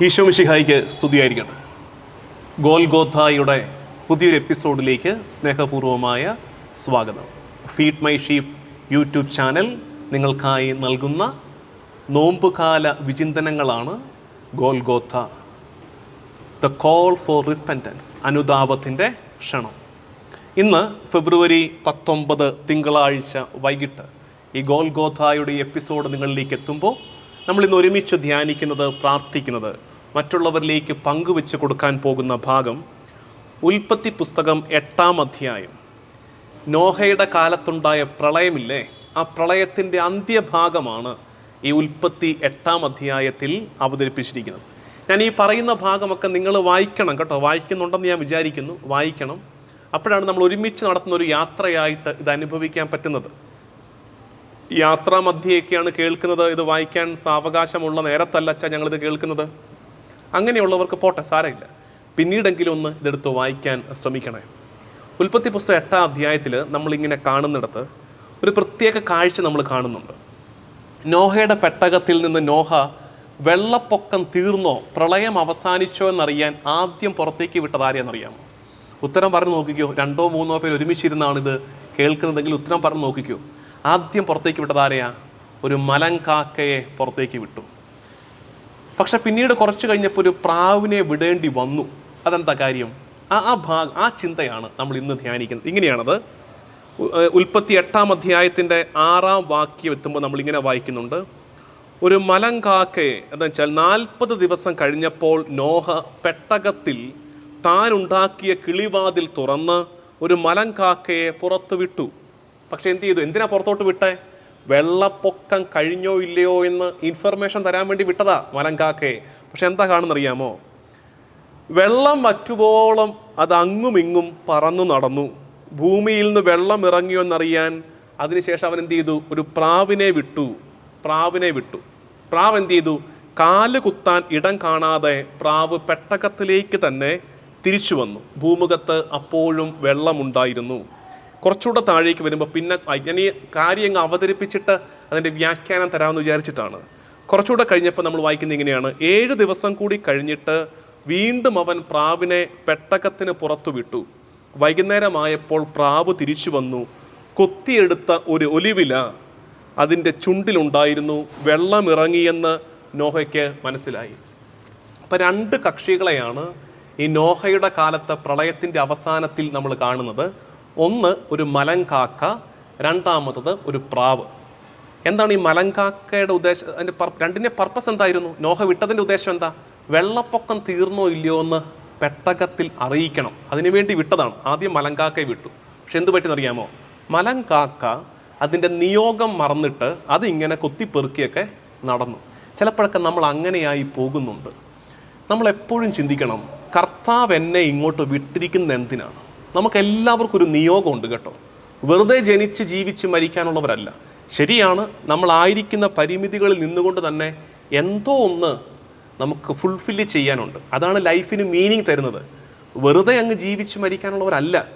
ഈശോമിഷിഹായിക്ക് സ്തുതിയായിരിക്കട്ടെ. ഗോൽഗോഥായുടെ പുതിയൊരു എപ്പിസോഡിലേക്ക് സ്നേഹപൂർവമായ സ്വാഗതം. Feed my sheep YouTube channel നിങ്ങൾക്കായി നൽകുന്ന നോമ്പുകാല വിചിന്തനങ്ങളാണ് Golgotha. The call for repentance അനുതാപത്തിന്റെ ക്ഷണം. ഇന്ന് ഫെബ്രുവരി പത്തൊമ്പത് തിങ്കളാഴ്ച വൈകിട്ട് ഈ ഗോൽഗോഥായുടെ എപ്പിസോഡ് നിങ്ങളിലേക്ക് എത്തുമ്പോൾ നമ്മൾ ഇന്ന് ഒരുമിച്ച് ധ്യാനിക്കുന്നത് പ്രാർത്ഥിക്കുന്നത് മറ്റുള്ളവരിലേക്ക് പങ്കുവെച്ച് കൊടുക്കാൻ പോകുന്ന ഭാഗം ഉൽപ്പത്തി പുസ്തകം എട്ടാം അധ്യായം. നോഹയുടെ കാലത്തുണ്ടായ പ്രളയമില്ലേ? ആ പ്രളയത്തിന്റെ അന്ത്യഭാഗമാണ് ഈ ഉൽപ്പത്തി എട്ടാം അധ്യായത്തിൽ അവതരിപ്പിച്ചിരിക്കുന്നത്. ഞാൻ ഈ പറയുന്ന ഭാഗമൊക്കെ നിങ്ങൾ വായിക്കണം കേട്ടോ. വായിക്കുന്നുണ്ടെന്ന് ഞാൻ വിചാരിക്കുന്നു. വായിക്കണം. അപ്പോഴാണ് നമ്മൾ ഒരുമിച്ച് നടത്തുന്ന ഒരു യാത്രയായിട്ട് ഇത് അനുഭവിക്കാൻ പറ്റുന്നത്. യാത്രാ മധ്യയൊക്കെയാണ് കേൾക്കുന്നത്. ഇത് വായിക്കാൻ സാവകാശമുള്ള നേരത്തല്ല അച്ഛാ ഞങ്ങളിത് കേൾക്കുന്നത്. അങ്ങനെയുള്ളവർക്ക് പോട്ടെ സാരമില്ല. പിന്നീടെങ്കിലും ഒന്ന് ഇതെടുത്ത് വായിക്കാൻ ശ്രമിക്കണേ. ഉൽപ്പത്തി പുസ്തകം എട്ടാം അധ്യായത്തിൽ നമ്മളിങ്ങനെ കാണുന്നിടത്ത് ഒരു പ്രത്യേക കാഴ്ച നമ്മൾ കാണുന്നുണ്ട്. നോഹയുടെ പെട്ടകത്തിൽ നിന്ന് നോഹ വെള്ളപ്പൊക്കം തീർന്നോ പ്രളയം അവസാനിച്ചോ എന്നറിയാൻ ആദ്യം പുറത്തേക്ക് വിട്ടത് ആരെയെന്നറിയാമോ ഉത്തരം പറഞ്ഞു നോക്കിക്കോ. രണ്ടോ മൂന്നോ പേര് ഒരുമിച്ചിരുന്നാണ് ഇത് കേൾക്കുന്നതെങ്കിൽ ഉത്തരം പറഞ്ഞു നോക്കിക്കോ. ആദ്യം പുറത്തേക്ക് വിട്ടത് ആരെയാ? ഒരു മലങ്കാക്കയെ പുറത്തേക്ക് വിട്ടു. പക്ഷെ പിന്നീട് കുറച്ച് കഴിഞ്ഞപ്പോൾ ഒരു പ്രാവിനെ വിടേണ്ടി വന്നു. അതെന്താ കാര്യം? ആ ആ ഭാഗ ആ ചിന്തയാണ് നമ്മൾ ഇന്ന് ധ്യാനിക്കുന്നത്. ഇങ്ങനെയാണത്. ഉൽപ്പത്തി എട്ടാം അധ്യായത്തിന്റെ ആറാം വാക്യം എത്തുമ്പോൾ നമ്മൾ ഇങ്ങനെ വായിക്കുന്നുണ്ട്. ഒരു മലങ്കാക്കയെ എന്ന് വെച്ചാൽ നാൽപ്പത് ദിവസം കഴിഞ്ഞപ്പോൾ നോഹ പെട്ടകത്തിൽ താൻ ഉണ്ടാക്കിയ കിളിവാതിൽ തുറന്ന് ഒരു മലങ്കാക്കയെ പുറത്തു വിട്ടു പക്ഷെ എന്ത് ചെയ്തു? എന്തിനാ പുറത്തോട്ട് വിട്ടേ? വെള്ളപ്പൊക്കം കഴിഞ്ഞോ ഇല്ലയോ എന്ന് ഇൻഫർമേഷൻ തരാൻ വേണ്ടി വിട്ടതാ മലങ്കാക്കയെ പക്ഷെ എന്താ കാണുന്നറിയാമോ? വെള്ളം വറ്റുപോളം അത് അങ്ങും ഇങ്ങും പറന്നു നടന്നു. ഭൂമിയിൽ നിന്ന് വെള്ളം ഇറങ്ങിയോ എന്നറിയാൻ അതിനുശേഷം അവൻ എന്ത് ചെയ്തു? ഒരു പ്രാവിനെ വിട്ടു. പ്രാവിനെ വിട്ടു. പ്രാവ് എന്ത് ചെയ്തു? കാൽ കുത്താൻ ഇടം കാണാതെ പ്രാവ് പെട്ടകത്തിലേക്ക് തന്നെ തിരിച്ചു വന്നു. ഭൂമുഖത്ത് അപ്പോഴും വെള്ളമുണ്ടായിരുന്നു. കുറച്ചുകൂടെ താഴേക്ക് വരുമ്പോൾ പിന്നെ ഞാൻ ഈ കാര്യങ്ങൾ അവതരിപ്പിച്ചിട്ട് അതിന്റെ വ്യാഖ്യാനം തരാമെന്ന് വിചാരിച്ചിട്ടാണ്. കുറച്ചുകൂടെ കഴിഞ്ഞപ്പോൾ നമ്മൾ വായിക്കുന്നത് ഇങ്ങനെയാണ്. ഏഴ് ദിവസം കൂടി കഴിഞ്ഞിട്ട് വീണ്ടും അവൻ പ്രാവിനെ പെട്ടകത്തിന് പുറത്തു വിട്ടു വൈകുന്നേരമായപ്പോൾ പ്രാവ് തിരിച്ചു വന്നു. കൊത്തിയെടുത്ത ഒരു ഒലിവില അതിന്റെ ചുണ്ടിലുണ്ടായിരുന്നു. വെള്ളമിറങ്ങിയെന്ന് നോഹയ്ക്ക് മനസ്സിലായി. അപ്പം രണ്ട് കക്ഷികളെയാണ് ഈ നോഹയുടെ കാലത്തെ പ്രളയത്തിന്റെ അവസാനത്തിൽ നമ്മൾ കാണുന്നത്. ഒന്ന് ഒരു മലങ്കാക്ക രണ്ടാമത്തത് ഒരു പ്രാവ്. എന്താണ് ഈ മലങ്കാക്കയുടെ ഉദ്ദേശം? അതിന്റെ രണ്ടിന്റെ പർപ്പസ് എന്തായിരുന്നു? നോഹ വിട്ടതിന്റെ ഉദ്ദേശം എന്താ? വെള്ളപ്പൊക്കം തീർന്നോ ഇല്ലയോ എന്ന് പെട്ടകത്തിൽ അറിയിക്കണം. അതിനുവേണ്ടി വിട്ടതാണ്. ആദ്യം മലങ്കാക്കയെ വിട്ടു. പക്ഷെ എന്ത് പറ്റിയെന്നറിയാമോ മലങ്കാക്ക അതിന്റെ നിയോഗം മറന്നിട്ട് അതിങ്ങനെ കൊത്തിപ്പെറുക്കിയൊക്കെ നടന്നു. ചിലപ്പോഴൊക്കെ നമ്മൾ അങ്ങനെയായി പോകുന്നുണ്ട്. നമ്മളെപ്പോഴും ചിന്തിക്കണം കർത്താവ് എന്നെ ഇങ്ങോട്ട് വിട്ടിരിക്കുന്ന എന്തിനാണ് നമുക്ക് എല്ലാവർക്കും ഒരു നിയോഗമുണ്ട് കേട്ടോ. വെറുതെ ജനിച്ച് ജീവിച്ച് മരിക്കാനുള്ളവരല്ല. ശരിയാണ് നമ്മളായിരിക്കുന്ന പരിമിതികളിൽ നിന്നുകൊണ്ട് തന്നെ എന്തോ ഒന്ന് നമുക്ക് ഫുൾഫില്ല് ചെയ്യാനുണ്ട്. അതാണ് ലൈഫിന് മീനിങ് തരുന്നത്. വെറുതെ അങ്ങ് ജീവിച്ച് മരിക്കാനുള്ളവരല്ല.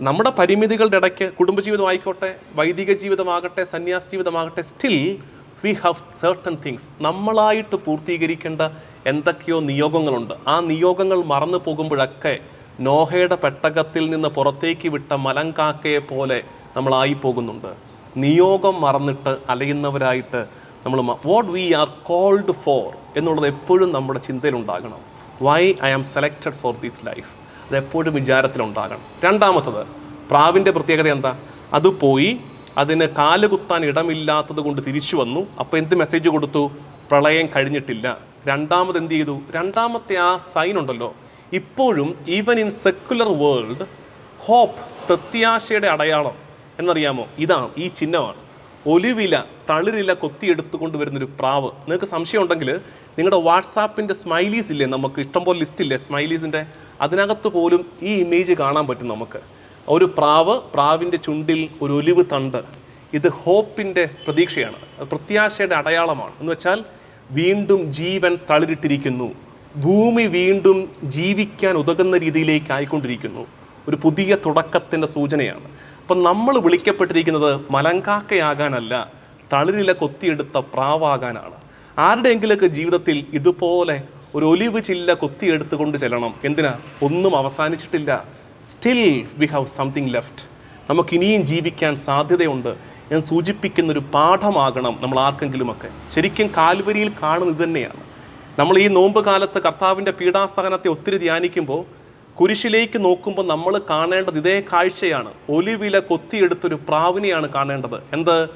നമ്മുടെ പരിമിതികളുടെ ഇടയ്ക്ക് കുടുംബജീവിതം ആയിക്കോട്ടെ വൈദിക ജീവിതമാകട്ടെ സന്യാസ ജീവിതമാകട്ടെ still we have certain things നമ്മളായിട്ട് പൂർത്തീകരിക്കേണ്ട എന്തൊക്കെയോ നിയോഗങ്ങളുണ്ട്. ആ നിയോഗങ്ങൾ മറന്നു പോകുമ്പോഴൊക്കെ നോഹയുടെ പെട്ടകത്തിൽ നിന്ന് പുറത്തേക്ക് വിട്ട മലങ്കാക്കയെ പോലെ നമ്മളായി പോകുന്നുണ്ട്. നിയോഗം മറന്നിട്ട് അലയുന്നവരായിട്ട് നമ്മൾ what we are called for എന്നുള്ളത് എപ്പോഴും നമ്മുടെ ചിന്തയിലുണ്ടാകണം. Why I am selected for these life അതെപ്പോഴും വിചാരത്തിലുണ്ടാകണം. രണ്ടാമത്തത് പ്രാവിന്റെ പ്രത്യേകത എന്താ? അത് പോയി അതിന് കാൽ കുത്താൻ ഇടമില്ലാത്തത് കൊണ്ട് തിരിച്ചു വന്നു. അപ്പോൾ എന്ത് മെസ്സേജ് കൊടുത്തു? പ്രളയം കഴിഞ്ഞിട്ടില്ല. രണ്ടാമത് എന്ത് ചെയ്തു? രണ്ടാമത്തെ ആ സൈൻ ഉണ്ടല്ലോ. ഇപ്പോഴും even in secular world hope പ്രത്യാശയുടെ അടയാളം എന്നറിയാമോ? ഇതാണ് ഈ ചിഹ്നമാണ്. ഒലിവില തളിരില കൊത്തിയെടുത്തുകൊണ്ട് വരുന്നൊരു പ്രാവ്. നിങ്ങൾക്ക് സംശയം ഉണ്ടെങ്കിൽ നിങ്ങളുടെ വാട്സാപ്പിന്റെ സ്മൈലീസ് ഇല്ലേ? നമുക്ക് ഇഷ്ടംപോലെ ലിസ്റ്റ് ഇല്ലേ സ്മൈലീസിന്റെ അതിനകത്ത് പോലും ഈ ഇമേജ് കാണാൻ പറ്റും നമുക്ക്. ഒരു പ്രാവ് പ്രാവിന്റെ ചുണ്ടിൽ ഒരു ഒലിവ് തണ്ട്. ഇത് ഹോപ്പിന്റെ പ്രതീക്ഷയാണ്. പ്രത്യാശയുടെ അടയാളമാണ്. എന്ന് വെച്ചാൽ വീണ്ടും ജീവൻ തളിരിട്ടിരിക്കുന്നു. ഭൂമി വീണ്ടും ജീവിക്കാൻ ഉതകുന്ന രീതിയിലേക്ക് ആയിക്കൊണ്ടിരിക്കുന്നു ഒരു പുതിയ തുടക്കത്തിന്റെ സൂചനയാണ്. അപ്പം നമ്മൾ വിളിക്കപ്പെട്ടിരിക്കുന്നത് മലങ്കാക്കയാകാനല്ല തളിരില കൊത്തിയെടുത്ത പ്രാവാകാനാണ്. ആരുടെയെങ്കിലൊക്കെ ജീവിതത്തിൽ ഇതുപോലെ ഒരു ഒലിവ് ചില്ല കൊത്തിയെടുത്തുകൊണ്ട് ചെല്ലണം. എന്തിനാ? ഒന്നും അവസാനിച്ചിട്ടില്ല. Still we have something left നമുക്കിനിയും ജീവിക്കാൻ സാധ്യതയുണ്ട് ഞാൻ സൂചിപ്പിക്കുന്നൊരു പാഠമാകണം നമ്മൾ ആർക്കെങ്കിലുമൊക്കെ. ശരിക്കും കാൽവരിയിൽ കാണുന്നത് തന്നെയാണ് നമ്മൾ ഈ നോമ്പ് കാലത്ത് കർത്താവിന്റെ പീഡാസഹനത്തെ ഒത്തിരി ധ്യാനിക്കുമ്പോൾ കുരിശിലേക്ക് നോക്കുമ്പോൾ നമ്മൾ കാണേണ്ടത് ഇതേ കാഴ്ചയാണ്. ഒലിവില കൊത്തിയെടുത്തൊരു പ്രാവിനെയാണ് കാണേണ്ടത്. എന്ത്?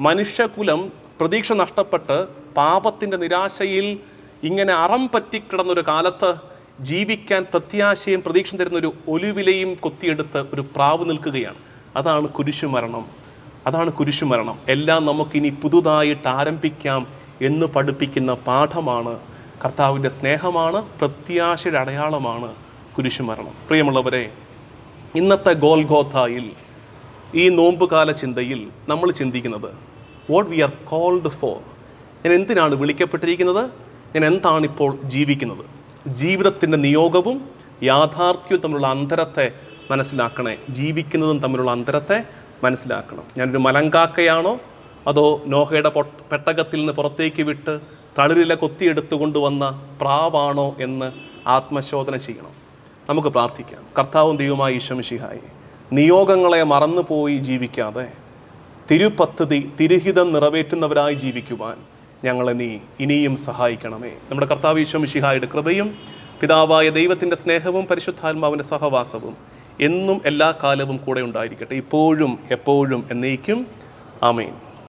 മനുഷ്യകുലം പ്രതീക്ഷ നഷ്ടപ്പെട്ട് പാപത്തിന്റെ നിരാശയിൽ ഇങ്ങനെ അറം പറ്റിക്കിടന്നൊരു കാലത്ത് ജീവിക്കാൻ പ്രത്യാശയും പ്രതീക്ഷ തരുന്നൊരു ഒലിവിലയും കൊത്തിയെടുത്ത് ഒരു പ്രാവ് നിൽക്കുകയാണ്. അതാണ് കുരിശുമരണം അതാണ് കുരിശുമരണം എല്ലാം നമുക്കിനി പുതുതായിട്ട് ആരംഭിക്കാം എന്ന് പഠിപ്പിക്കുന്ന പാഠമാണ് കർത്താവിന്റെ സ്നേഹമാണ് പ്രത്യാശയുടെ അടയാളമാണ് കുരിശുമരണം. പ്രിയമുള്ളവരെ ഇന്നത്തെ ഗോൽഗോഥായിൽ ഈ നോമ്പുകാല ചിന്തയിൽ നമ്മൾ ചിന്തിക്കുന്നത് what we are called for ഞാൻ എന്തിനാണ് വിളിക്കപ്പെട്ടിരിക്കുന്നത്? ഞാൻ എന്താണിപ്പോൾ ജീവിക്കുന്നത്? ജീവിതത്തിന്റെ നിയോഗവും യാഥാർത്ഥ്യവും തമ്മിലുള്ള അന്തരത്തെ മനസ്സിലാക്കണേ. ജീവിക്കുന്നതും തമ്മിലുള്ള അന്തരത്തെ മനസ്സിലാക്കണം. ഞാനൊരു മലങ്കാക്കയാണോ? അതോ നോഹയുടെ പെട്ടകത്തിൽ നിന്ന് പുറത്തേക്ക് വിട്ട് തളിരില കൊത്തിയെടുത്തു കൊണ്ടുവന്ന പ്രാവാണോ എന്ന് ആത്മശോധന ചെയ്യണം. നമുക്ക് പ്രാർത്ഥിക്കാം. കർത്താവും ദൈവമായി ഈശ്വമിഷിഹായി നിയോഗങ്ങളെ മറന്നുപോയി ജീവിക്കാതെ തിരുപദ്ധതി തിരുഹിതം നിറവേറ്റുന്നവരായി ജീവിക്കുവാൻ ഞങ്ങളെ നീ ഇനിയും സഹായിക്കണമേ. നമ്മുടെ കർത്താവ് ഈശ്വമിഷിഹായുടെ കൃപയും പിതാവായ ദൈവത്തിന്റെ സ്നേഹവും പരിശുദ്ധാത്മാവിന്റെ സഹവാസവും എന്നും എല്ലാ കാലവും കൂടെ ഉണ്ടായിരിക്കട്ടെ. ഇപ്പോഴും എപ്പോഴും എന്നേക്കും. ആമേൻ.